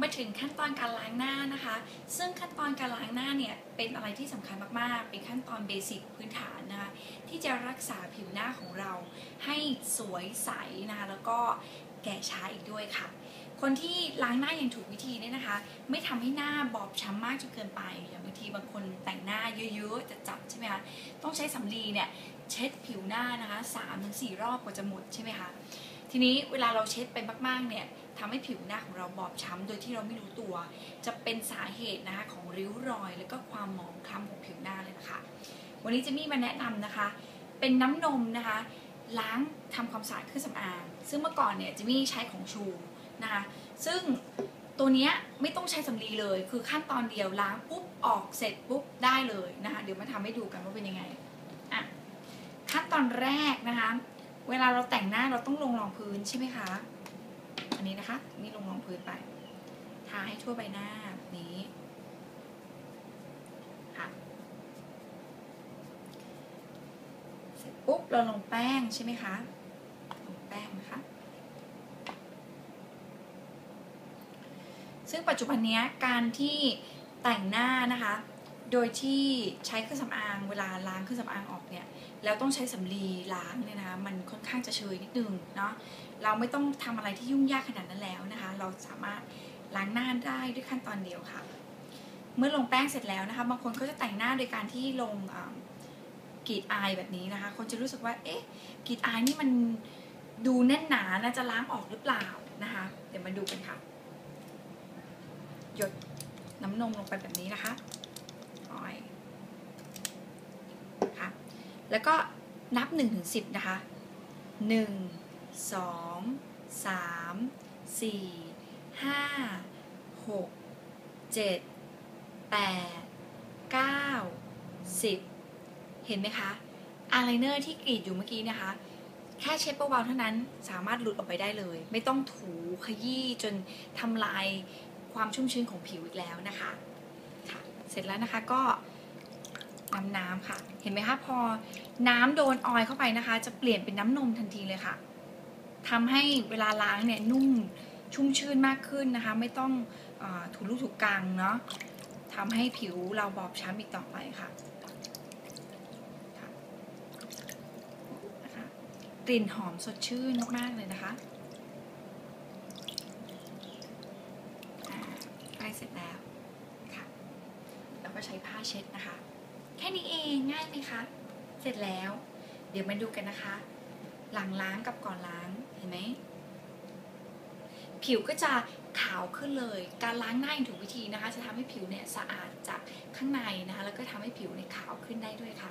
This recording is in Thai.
มาถึงขั้นตอนการล้างหน้านะคะ ซึ่งขั้นตอนการล้างหน้าเนี่ยเป็นอะไรที่สำคัญมากๆ เป็นขั้นตอนเบสิกพื้นฐานนะคะที่จะรักษาผิวหน้าของเราให้สวยใสนะคะแล้วก็แก่ช้าอีกด้วยค่ะ คนที่ล้างหน้าอย่างถูกวิธีเนี่ยนะคะ ไม่ทำให้หน้าบอบช้ำมากจนเกินไปอย่างบางทีบางคนแต่งหน้าเยอะๆจัดๆใช่ไหมคะต้องใช้สำลีเนี่ยเช็ดผิวหน้านะคะสามถึงสี่รอบกว่าจะหมดใช่ไหมคะทีนี้เวลาเราเช็ดไปมากๆเนี่ย ทำให้ผิวหน้าของเราบอบช้ำโดยที่เราไม่รู้ตัว จะเป็นสาเหตุนะคะของริ้วรอย แล้วก็ความหมองคล้ำของผิวหน้าเลยนะคะวันนี้จะมีมาแนะนำนะคะ เป็นน้ำนมนะคะ ล้างทำความสะอาดเครื่องสำอางซึ่งเมื่อก่อนเนี่ยจะมีใช้ของชูนะคะซึ่งตัวเนี้ยไม่ต้องใช้สำลีเลย คือขั้นตอนเดียวล้างปุ๊บออกเสร็จปุ๊บได้เลยนะคะ เดี๋ยวมาทำให้ดูกันว่าเป็นยังไงอะขั้นตอนแรกนะคะ เวลาเราแต่งหน้าเราต้องลงรองพื้นใช่ไหมคะ อันนี้นะคะ นี่ลงรองพื้นไป ทาให้ทั่วใบหน้าแบบนี้ ค่ะ เสร็จปุ๊บเราลงแป้งใช่ไหมคะ ลงแป้งนะคะ ซึ่งปัจจุบันนี้การที่แต่งหน้านะคะ โดยที่ใช้เครื่องสำอางเวลาล้างเครื่องสำอางออกเนี่ยแล้วต้องใช้สำลีล้างเนี่ยนะคะมันค่อนข้างจะเชยนิดนึงเนาะเราไม่ต้องทำอะไรที่ยุ่งยากขนาดนั้นแล้วนะคะ เราสามารถล้างหน้าได้ด้วยขั้นตอนเดียวค่ะ เมื่อลงแป้งเสร็จแล้วนะคะ บางคนก็จะแต่งหน้าโดยการที่ลงกรีดอายแบบนี้นะคะ คนจะรู้สึกว่าเอ๊ะกรีดอายนี่มันดูแน่นหนานะจะล้างออกหรือเปล่านะคะ เดี๋ยวมาดูกันค่ะ หยดน้ำนมลงไปแบบนี้นะคะ อ้อยค่ะแล้วก็นับ1นถึงสินะคะ 1 2 3 4 5 6 7 8 9 10 เห็นไหมคะอายไลเนอร์ที่กรีดอยู่เมื่อกี้นะคะ แค่เช็ดเบาๆเท่านั้นสามารถหลุดออกไปได้เลย ไม่ต้องถูขยี้จนทำลายความชุ่มชื้นของผิวอีกแล้วนะคะ เสร็จแล้วนะคะก็น้ำน้ำค่ะ เห็นไหมคะพอน้ำโดนออยเข้าไปนะคะ จะเปลี่ยนเป็นน้ำนมทันทีเลยค่ะทำให้เวลาล้างเนี่ยนุ่มชุ่มชื่นมากขึ้นนะคะ ไม่ต้องอถูลูกถูกกังเนาะทำให้ผิวเราบอบช้ำอีกต่อไปค่ะนะคะกลิ่นหอมสดชื่นมากๆเลยนะคะใกล้เสร็จแล้ว ก็ใช้ผ้าเช็ดนะคะ แค่นี้เองง่ายไหมคะ เสร็จแล้ว เดี๋ยวมาดูกันนะคะ หลังล้างกับก่อนล้างเห็นไหมผิวก็จะขาวขึ้นเลย การล้างหน้าอย่างถูกวิธีนะคะ จะทำให้ผิวเนี่ยสะอาดจากข้างในนะคะ แล้วก็ทำให้ผิวเนี่ยขาวขึ้นได้ด้วยค่ะ